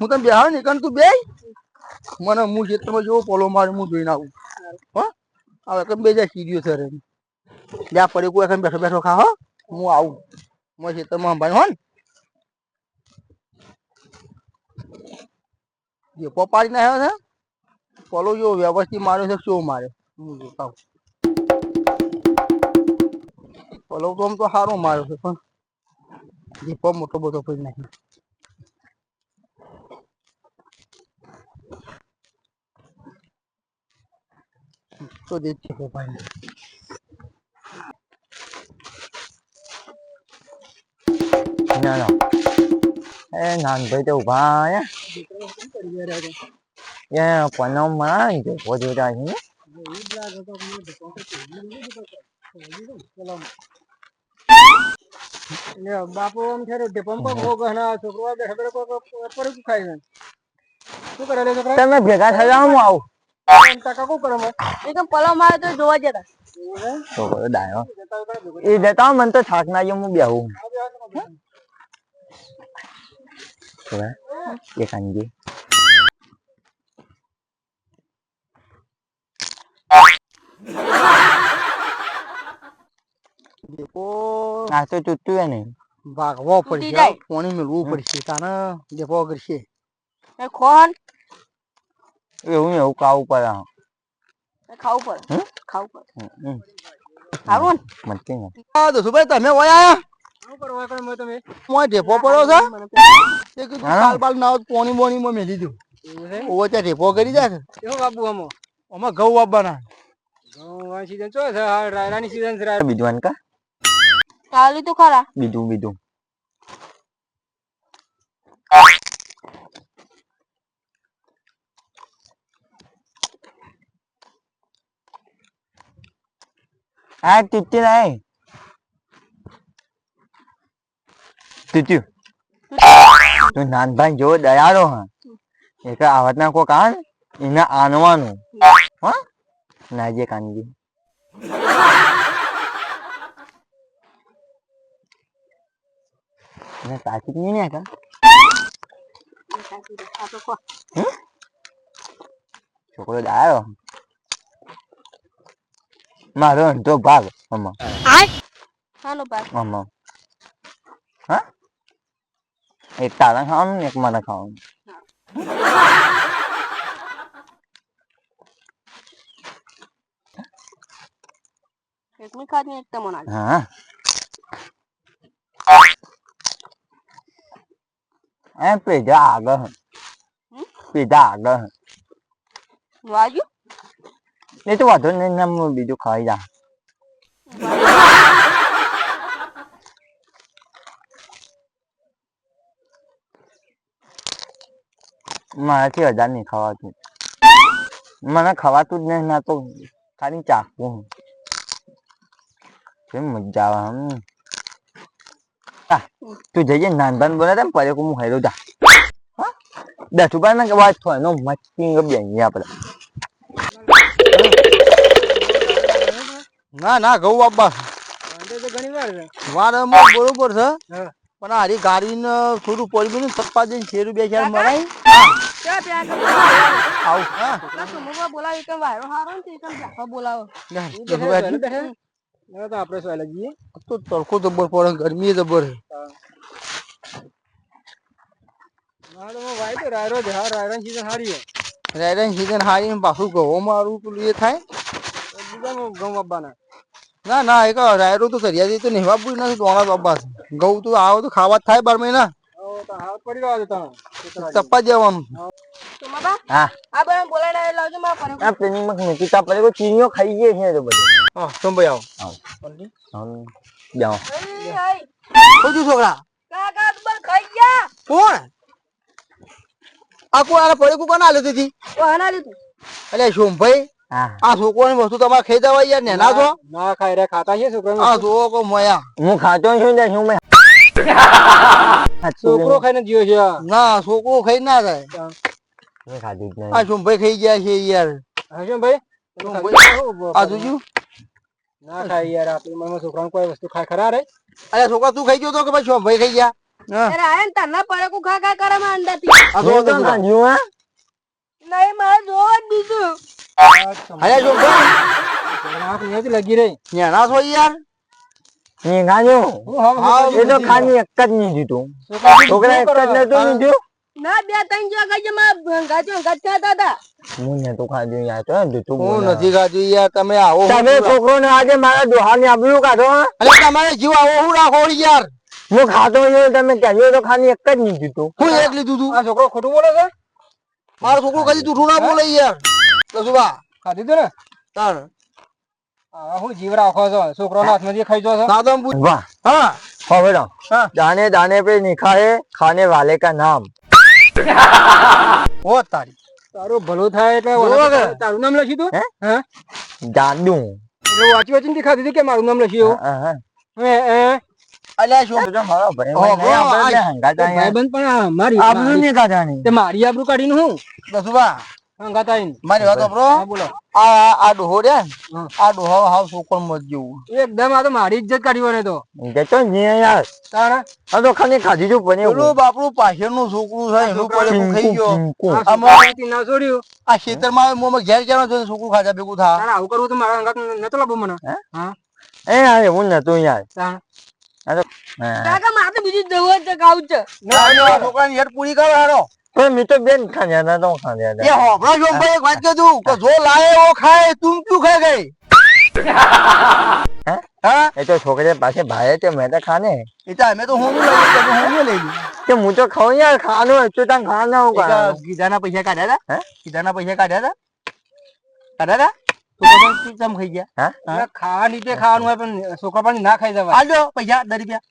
હું તને બેહાવ ને કણ તું બે મને હું ખેતરમાં જોઉં, પોલો મારે હું જોઈને આવું. હો? હવે કેમ બે જાય સીડીઓ સર જ્યાં પડે કોઈ બેઠો બેઠો ખા, હો? હું આવું. મારા ખેતરમાં અંબાઈ હો ને? જે પપાડી ના આવ્યો છે, પોલો જો વ્યવસ્થિત માર્યો છે, શું મારે? હું જોતા આવું. પોલો તો આમ તો સારો માર્યો છે, પણ દીપો મોટો બધો પડી નાખ્યો. તો દેખ છે પપ્પાને ના ના એ નાનભાઈ તો ઊભા આયા એ પનો માં જો પોજો તા છે બાપુ આમ છે રોટી પંપ ભોગ ના છોકરો બેઠા બેઠા પર ખાય શું કરે છોકરા તમે ભેગા થયા હું આવું તો એ જતા મને થાક ના હું બેહું. એ કાંજી આ તો તૂટ્યું ને. ભાગવો પડશે. પાણી મેળવું પડશે તાને. દેખો કરશે એ હું એવું ખાવું પડે ખાવું પડે ખાવું પડે હમ. સારું ને? મસ્તી ને. આ દસુભાઈ તમે? ઓય આયા ઢેપો પડ્યો છે? તે કીધું હા. બાલ ના પોણી બોણી માં મેલી દઉં ઓવો ત્યાં ઢેપો કરી જાય કેવો બાબુ આમો? આમાં ઘઉં વાવવાના. ઘઉં સીઝન ચો છે? રાયરાની સીઝન છે. બીજું આને કા? ચાલી તો ખરા. બીજું બીજું. આ ટીટી નહીં ટીટ્યું તું નાનભાઈ જો દયાળો હા. એક આવતના કોક આ ને, એને આનવાનું. હા? નાજે કાનજી. એને તાકીદ નહીં ને કા? છોકરો દાયો મારો અડધો ભાગ આમાં હાલો બાર આમાં હા એક તારા ખાવાનું ને એક મને ખાવાનું એક મી ખાધી એક તમને આલી. હા એ પીધા આગળ હે. હમ? પીધા આગળ હે. વાજુ એ તો વાંધો નહીં ને હું બીજું ખાઈ જા મારાથી હજાર નહીં ખાવાતું. મને ખાવાતું જ નહીં ના તો ખાલી ચાકું કેમ મજા આવે હમ આ, તું જઈએ નાનભાન બોલે તેમ પરે હું હેરો જા. હા? દસ રૂપિયા વાત થાય નો મસ્તી આપણે. ના ના ઘઉં વાર છે. બરોબર છે. પણ હારી ગાડીને થોડું પડી ગયું સપ્પા દઈને શેરું બે ચાર મરાય આવું. હા. બોલાવી કે વાયરો હારો ને તે બોલાવો. તો આપણે સોયલા જઈએ તો તડકો જબર પડે ગરમી જબર છે. રાયરાની સીઝન હારી પાછું ઘઉં મારું પેલું એ થાય. તો બીજામાં ઘઉં વાવવાના. ના ના એ રાયરો તો સરિયાથી તો નહીં વાપવું નથી દોણા બાબા ઘઉં તો આવો તો ખાવા થાય બાર મહિના. તો ચપ્પા જવાનું. તો માબા હા આ બધા બોલાવી લાવજો મારા પર આ પેલી માં મૂકીતા પડે કોઈ ચીનીઓ ખાઈ ગઈ છે તો બધું. હા આવો? જાઓ એ હાય શું થયું છોકરા. કાકા તું ખાઈ ગયા? કોણ? આ કોઈ આને પડે કોણ આલ્યો તેથી? અલ્યા સોમભાઈ હા આ છોકરો વસ્તુ તમારે ખાઈ જવાય યાર નેના છો? ના ખાઈ રે ખાતા છે છોકરો આ છોકરો મોયા. હું ખાતો છું ને શું મેં? છોકરો ખાઈને જીવો છે. ના છોકરો ખાઈ ના થાય ખાધું જ આ સોમભાઈ ખાઈ ગયા છે યાર. હશે ભાઈ ભાઈ, આ જોજો ના ખાઈ યાર આપણી ઉંમરમાં છોકરાને કોઈ વસ્તુ ખાય ખરા રે? અરે છોકરા તું ખાઈ ગયો તો કે ભાઈ સોમભાઈ ખાઈ ગયા? અરે આયા ને તારના પરેકું ખા ખા કરે માં અંદરથી. આ તો તો હા? નહીં મારે જોવા જ દીધું અરે જો આંખ નથી લગી રહી. ન્યાના છો યાર. હું હમ એ તો ખાલી એક જ નહીં દીધું છોકરા એક જ નતું લીધું ના બે ત્રણ યાર. તો દીધું હું નથી ખાધું યાર. તમે આવો તમે છોકરો ને આજે મારા ડોહાની આબરૂ કાઢો? અરે તમારે જીવ આવો હું રાખો યાર. હું ખાતો નહીં તમે કહેજો તો ખાલી એક જ નહીં દીધું હું એક લીધું તું. આ છોકરો ખોટું બોલે છે? મારો છોકરો કદી તું ના બોલે યાર. લસુબા ખાધી તું ને? તાણ. હું જીવ રાખો છો. છોકરો હાથમાંથી ખાઈ જો છો. સાદમ વાહ. હા. હવે રામ દાને દાને પે નિખાએ ખાને વાલે કા નામ. ઓ તારી. તારું ભલું થાય એટલે તારું નામ લખી તું? હે? દાદુ. એટલે વાંચી વાંચીને દેખા દીધું કે મારું નામ લખ્યું હે હે. અલ્યા શું? મારો ભાઈ આપણે હંગાતા ભાઈ બંધ પણ મારી આબરૂ ને કાઢાની તે મારી આબરૂ કાઢીને હું? દસુબા મારી વાત સાંભળો આ આ ડોહો રે આ ડોહો હાવ છોકરો મત જેવું. એકદમ આ તો મારી ઇજ્જત કાઢી વળે તો. જતો જ યાર? તારા? આ તો ખાલી ખાધી. પેલું બાપડું પાછળનું છોકરું છે એનું પડે હું ખાઈ ગયો. ચીંકુ. આ ના છોડ્યું. આ ખેતરમાં મોમાં ઘેર ઘેર જોઈને છોકરું ખાધા ભેગું થા. તારે આવું કરવું તો મારા નતો લાવવો મને. હા? એ યાર એવું નતું યાર. તાણ. આ તો હા. કાકા મારે બીજું દવા જ ખાવું છે છોકરાની હેડ પૂરી કરો હેડો પણ મેં તો બેન તો એ ભાઈ એક વાત કીધું કે જો લાય એવો ખાય તું ક્યું ખાઈ ગઈ? હા? એ તો છોકરી પાસે ભાઈ મેં તો ખાને. એ તો અમે તો હું લઈ લીધું, હું લઈ કે હું તો ખાઉં યાર ખાવાનું હોય તાન ખાવાના હું એક ખાવાનું. ગીધાના પૈસા કાઢ્યા હતા હે? ગીધાના પૈસા કાઢ્યા હતા કાઢ્યા હતા તું ચમ ખાઈ ગયા? હા? એટલે ખાવા ખાવાનું હોય પણ છોકરા પણ ના ખાઈ જવા આજો પૈસા દસ રૂપિયા.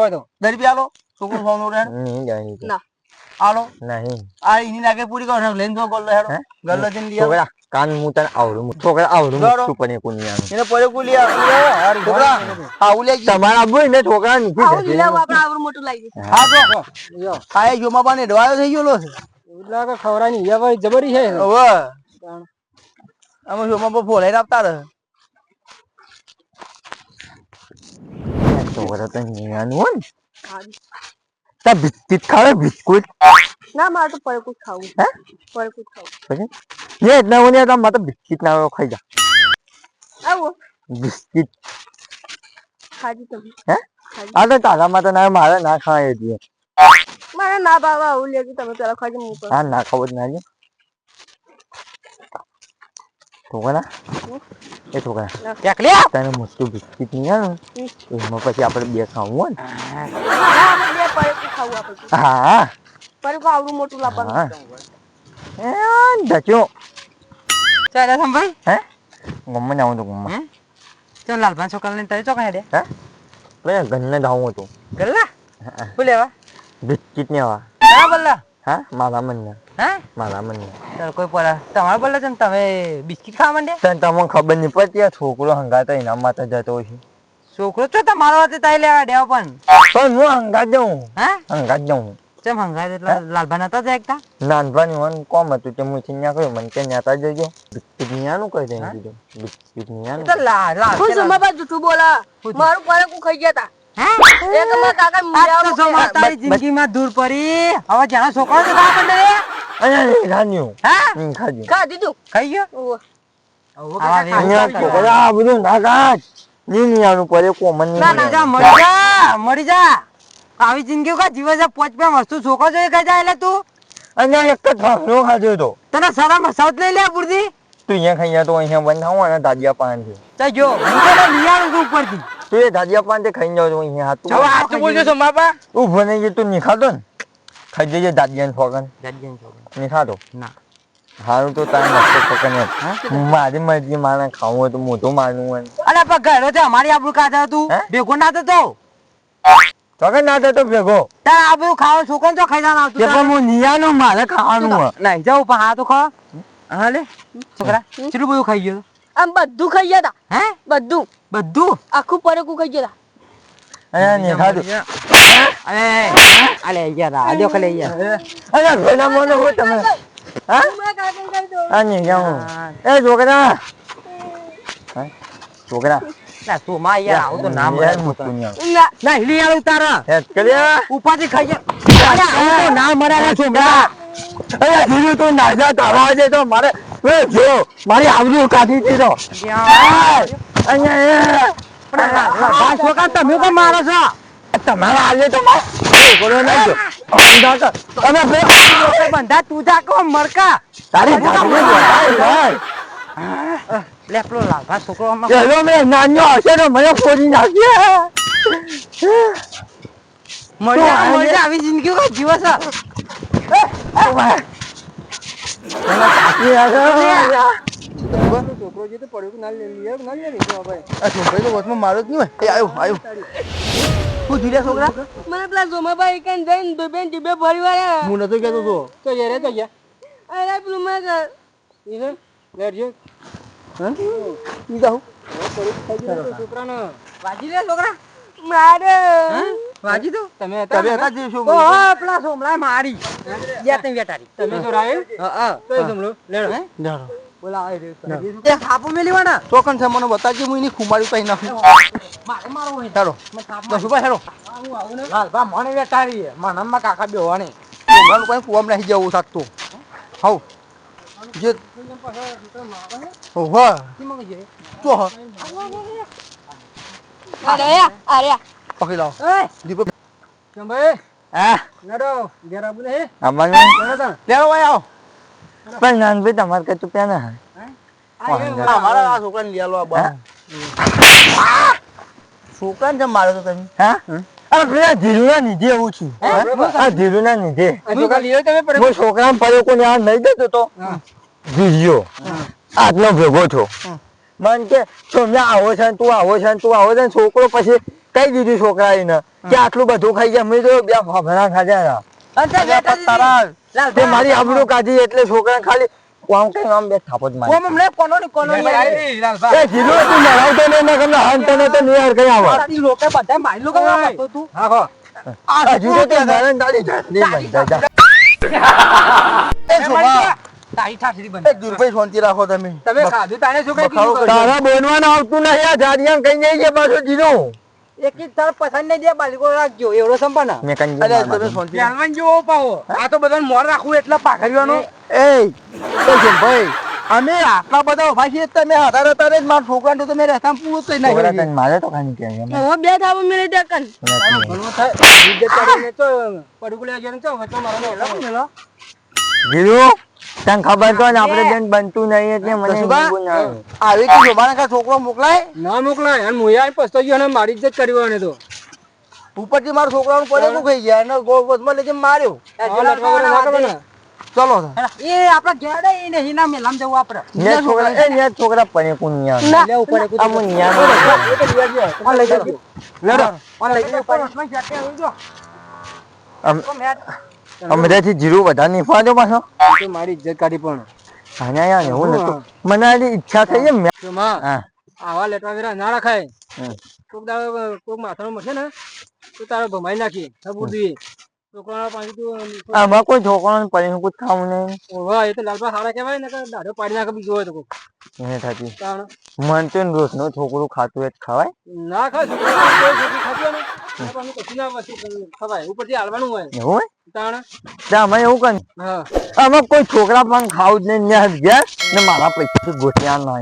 હોય તો. દસ રૂપિયા આલો છોકરું ખાવાનું રહે જાય ના. આલો. નહીં. આ એની લાગે પૂરી કરો ને લઈને જો ગલ્લો હેડો? ગલ્લો જઈને લિયા છોકરા કાન હું તને આવડું છોકરા આવડું શું પણ એ કુનિયાનું. એને પડે કુલી આ છોકરા આવું લે તમારા બોય ને છોકરા નીકળી આવું જશે. આપણે આવડું મોટું દઈએ. હા જો. યો. આ એ જોમા બાને ડવાયો થઈ ગયો છે. એવું લાગે ખવડાની ભાઈ જબરી છે. હવે. અમે જોમા પર ફોલાઈને આપતા રહે. છોકરા તો નિયાનું હોય ને. હા. તાર બિસ્કિટ ખાવે બિસ્કુટ. ના મારે તો પરકુટ ખાવું હે? પરકુટ ખાવું ને એટલા મને તો મારે તો બિસ્કિટ ના ખાઈ જા. આવો. બિસ્કિટ. ખાજી તમે. હે? આ તો તારા માટે ના મારે ના ખાય એટલે મારે ના બાવા આવું લેજો તમે પેલા ખાજી હું હા ના ખાવ જ ના છે છોકરા. એ ક્યાંક લે તને મોટું બિસ્કિટ નહીં આવે? એમાં પછી આપણે બે ખાવું હોય ને. હા પરેકું આવડું મોટું લાવવાનું હા. એ ડચો ચાલે સંભાઈ હે? ગમમાં જાઉં તો ગમમાં તો લાલભાન છોકરા લઈને તારે ચોકા હેડે હે ઘરને જાઉં હતું. ગલ્લા શું બિસ્કિટ ને આવા. હા બલ્લા હા? મારા મનને. હા? મારા મનને. કોઈ પડે તમારે બલ્લા છે તમે બિસ્કિટ ખાવા માંડે તને તમને ખબર નહીં પડતી આ છોકરો હંગાતો એના માથે જતો છે. છોકરો છો તમારો હાથે તાઈ લેવા દેવા પણ? પણ હું હંગાત જાઉં. હા? હંગાત જાઉં. ચમ હંગાય એટલે લાલભાન હતા જાય એકતા નાનભાઈ મને કોમ હતું તે હું ત્યાં કહ્યું મને કે ન્યાતા જજો. બિસ્કિટ નિયાનું કહી દે કીધું. બિસ્કિટ નિયાનું તો લા લા હું જમાબા જૂઠું બોલા. મારું પરેકું ખાઈ ગયા તા. જિંદગીમાં દૂર પડી. હવે છોકરો ખાવા હા? ખા દીધું. ખાઈ ગયો. આવા વેવું અહીંયા ના છોકરા બધું ના નિયાનું પડે કોમનની ના ના જા મરી જા મરી જા. આવી જિંદગી કા જીવે છે? પોચ પે વસ્તુ છોકરો જોઈએ ખાઈ જાય એટલે તું? અને એક તો ખાખરો ખાધો તો તને સારા સાઉથ લઈ લે બુરદી તું અહીંયા ખાઈ તો અહીંયા બંધાવું અને દાદિયા પાન છે. તો જો હું છું ઉપરથી. તું એ દાદિયા પાન તે ખાઈ જાવ અહીંયા હવે બોલજો છો મા ઊભો નહીં જે તું નહીં ને. ખાઈ જજે દાદિયાને ફોગન ના. હારું તો તારે નસ્તો પકડને મારી મરજી મારે ખાવું હોય તો મોઢું મારવું હોય. અરે પણ ઘરે છે અમારી આબરૂ કાઢા તું ભેગો ના થતો? પકડ ના થતો ભેગો? તાર આબરૂ ખાવા છોકરો તો ખાઈ જવાનું તે પણ હું નિયાનું મારે ખાવાનું હોય. નહીં જાઉં પણ હા તો ખા. હા લે. છોકરા કેટલું બધું ખાઈ ગયો આમ બધું ખાઈ ગયા તા. હે? બધું. બધું? આખું પરકું ખાઈ ગયા તા. અહીંયા નહીં ખાધું અરે અલે યાર આ યાર અરે ભેલા મોને હોય તમે. હા? મારા કાકાને ખાઈ દો આ નહીં જાઉં એ છોકરા. છોકરા. ના સોમા યાર આવું તો નામ. ના. ના હિલી આલું તારા. હેત કર્યા? ઉપાધિ ખાઈ જા. અરે આવું તો ના ને અરે ધીરુ તું નાજા તારા દે તો મારે જો મારી આવડું કાઢી દીધો. તમે તો મારો છો તમારે આજે તો મરકા તારી ભાભીને ભાઈ. લે પેલો લાભા છોકરો મેં નાનો હશે ને મને ફોડી જા, આવી જિંદગી કોઈ જીવો છો છોકરો જે તો પડ્યો ના લે ના લે તો ભાઈ આ છોકરી તો વચમાં માર્યો જ નહીં હોય એ આવ્યો આવ્યો છોકરા મને પેલા સોમાભાઈ જઈને દુબેન ડીબે ફરી વાળા હું નતો કહેતો તો તો યાર તો ગયા અરે પેલું મેં કર ઈ છે ઈ જાઉં છોકરાનો વાજી લે છોકરા મારે વાજી તો તમે તમે હતા જે શું ઓહો પેલા સોમલા મારી યા તમે તો રાય હા હા. તો સમલો લેડો. જાણો ચોકન છે મને બતાવજે હું એની ખુમારી પાઈ નાખું હેડો. મને વેટારી કાકા બેવાની મારું કઈ કુવામ નાખી જવું સાચતો હાઉ જે ઓહો. તો હ. અરે અરે પકડી લાવો. દીપક. કેમ ભાઈ? હા. લેડો ઘેર આવું આવો. પણ નાનભાઈ તમારે કઈ તું ના આ મારા છોકરાને લઈ આલો બા છોકરાને જેમ માર્યો તો તમે? હા? અરે પેલા ધીરુના નીધે એવું છું. આ ધીરુના નીધે. છોકરા લીધો તમે પડે હું છોકરા પડ્યો કોને આ નહીં દેતો તો? ધીર્યો આટલો ભેગો છો મન કે સોમ્યા આવો છે તું આવો છે ને તું આવો છે ને. છોકરો પછી કઈ દીધું છોકરા એને? કે આટલું બધું ખાઈ ગયા? મેં તો બે ફાફડા ખાધા હતા તે મારી આબરૂ કાઢી એટલે છોકરા ખાલી આમ કઈ આમ બે થાપો જ મારી કોમ લે કોનો ની કોનો ની એ જીલો તું લડાવતો નહીં ને કમને હન તને તો નહીં હાર કઈ આવે. તારી લોકો બધા મારી લોકો કરતો તું. હા ખો હજુ તો તે નારાયણ તારી જાતની બંધાઈ જા. એ છોકરા તારી ઠાઠરી બને. એ દુર્ભાઈ શાંતિ રાખો તમે. તમે ખાધું? તાને શું કઈ તારા બોલવાનું આવતું નહીં આ જાડિયા કઈ છે પાછો જીનો એક જ તાર પસંદ નહીં દે બાલિકો રાખજો એવડો સંપાના મેં કંઈ અરે તમે શાંતિ. જાનવાન જેવો પાવો આ તો બધાને મોર રાખવું એટલે એ એ ભાઈ અમે આટલા બધા ઊભા છીએ તમે હતાર રહેતા રહે મારા છોકરાને તો તમે રહેતા પૂરું થઈ છોકરા મારે તો ખાલી કે હવે બે થાપો મેળી દે કન. નથી. ભણવો થાય. તો ગયા ને તો તને ખબર તો ને આપણે બેન બનતું નહીં એટલે મને ના આવે. કે શોભાના કા છોકરો મોકલાય? ના મોકલાય અને મુયા પસ્તો ગયો અને મારી ઇજ્જત કરી તો. ઉપરથી મારો છોકરાનું તો ખાઈ ગયા? અને ગોળ વચમાં લઈ માર્યો. ના. ચલો એ આપડા ઘેડે ઈ નહીં ના મેલામ જવું આપડે ને છોકરા એ ને છોકરા પણે કોણ ન્યા લે ઉપર એક આ હું ન્યા નો. ઓન લઈ જજો લે લે લઈ જજો ઉપર જો હેડ અમરેથી જીરું વધારે નહીં ફાડ્યો પાછો. તો મારી ઇજ્જત કાઢી પણ. આના યાર એવું નતું મને આની ઈચ્છા થઈ એમ. હા. આવા લેટવા વેરા ના રખાય. કોક દાડો કોક માથાનો મસે ને તો તારો ભમાઈ નાખી સબૂર જોઈએ. છોકરાના પાછી તું આમાં કોઈ છોકરાને પડીને કુછ ખાવું નહીં. વાહ એ તો લાલપા સારા કહેવાય ને કે દાઢો પાડી નાખે બીજો હોય તો કોક. એને થતી મન તો રોજનું છોકરું ખાતું એ જ ખવાય. ના ખાય છોકરા કોઈ છોકરી પણ ખાવું જ નહીં ગયા ને મારા પૈસા ગોઠિયા ના